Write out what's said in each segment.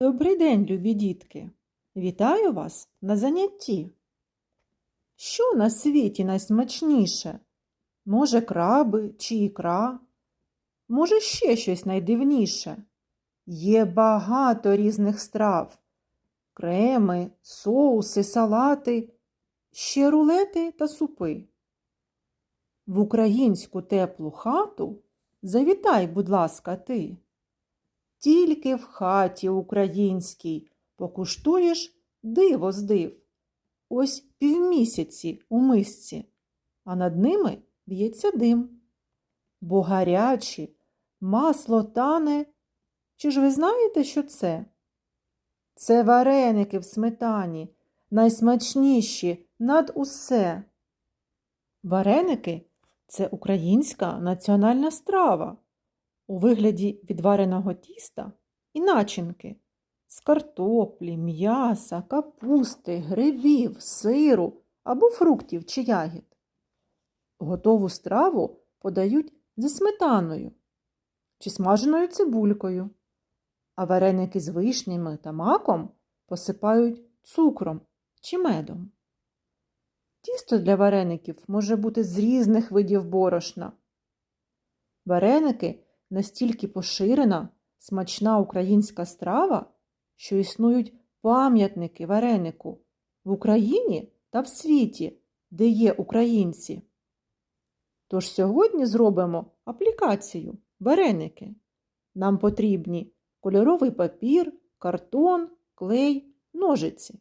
Добрий день, любі дітки! Вітаю вас на занятті. Що на світі найсмачніше? Може, краби чи ікра? Може, ще щось найдивніше? Є багато різних страв. Креми, соуси, салати, ще рулети та супи. В українську теплу хату завітай, будь ласка, ти. Тільки в хаті українській покуштуєш диво з див. Ось півмісяці у мисці, а над ними б'ється дим. Бо гарячі, масло тане. Чи ж ви знаєте, що це? Це вареники в сметані, найсмачніші над усе. Вареники це українська національна страва у вигляді відвареного тіста і начинки з картоплі, м'яса, капусти, грибів, сиру або фруктів чи ягід. Готову страву подають зі сметаною чи смаженою цибулькою, а вареники з вишнями та маком посипають цукром чи медом. Тісто для вареників може бути з різних видів борошна. Вареники настільки поширена, смачна українська страва, що існують пам'ятники варенику в Україні та в світі, де є українці. Тож сьогодні зробимо аплікацію вареники. Нам потрібні кольоровий папір, картон, клей, ножиці.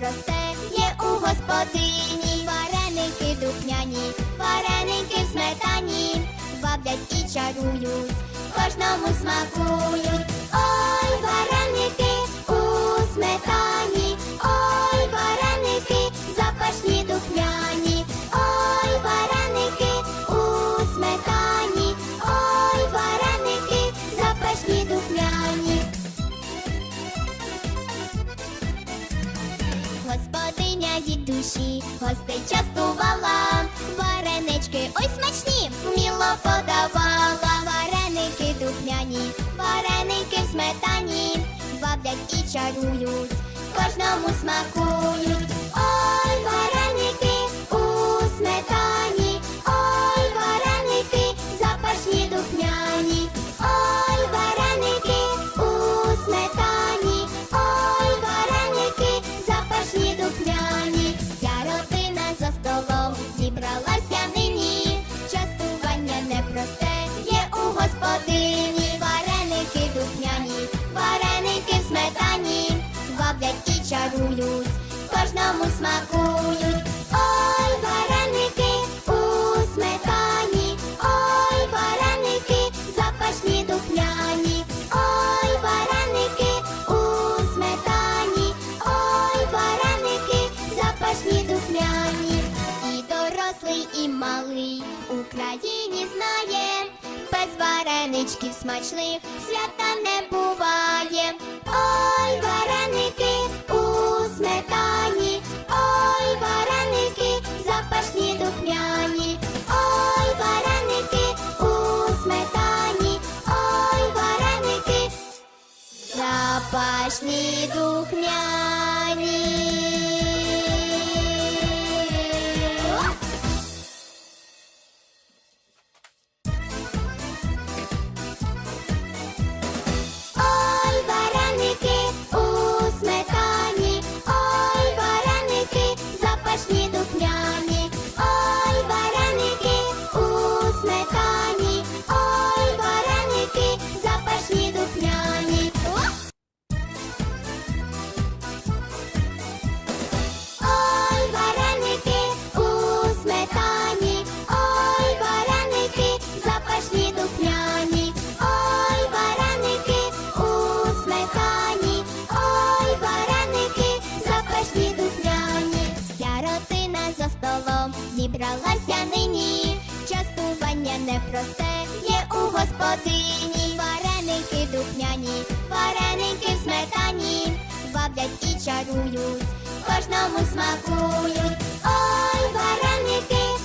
Непросте є у господині. Вареники духняні, вареники в сметані, бавлять і чарують кожному смакують. Від душі гостей частувала, варенички ой смачні, вміло подавала, вареники духмяні, вареники в сметані, бавлять і чарують, кожному смакують. Кожному смакують. Ой, вареники у сметані, ой, вареники запашні духмяні, ой, вареники у сметані, ой, вареники запашні духмяні. І дорослий, і малий Україні знає, без вареничків смачних свята запашні Частування непросте є у господині. Вареники духняні, вареники в сметані, бавлять і чарують, кожному смакують. Ой, вареники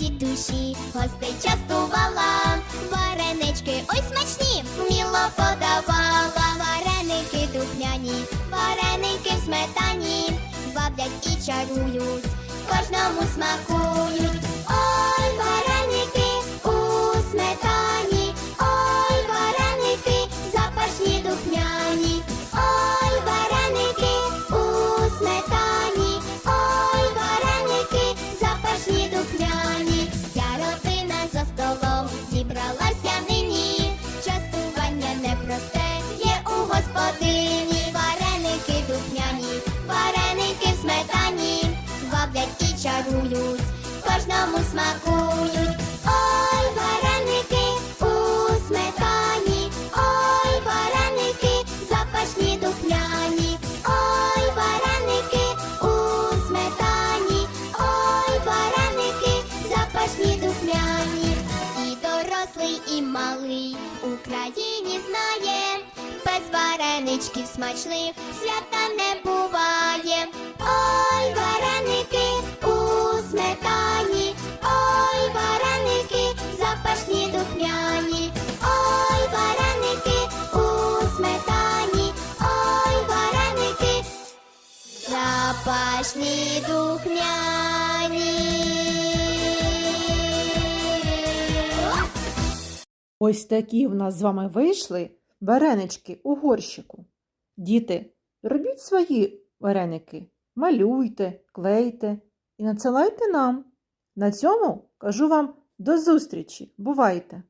Від душі гостей частувала, варенички ой смачні, вміло подавала, вареники духняні, вареники в сметані, баблять і чарують, кожному смакують. В Україні знає, без вареничків смачних свята не буває. Ой, вареники у сметані, ой, вареники, запашні духмяні, ой, вареники у сметані, ой, вареники, запашні духмяні. Ось такі в нас з вами вийшли варенички у горщику. Діти, робіть свої вареники, малюйте, клейте і надсилайте нам. На цьому кажу вам до зустрічі. Бувайте!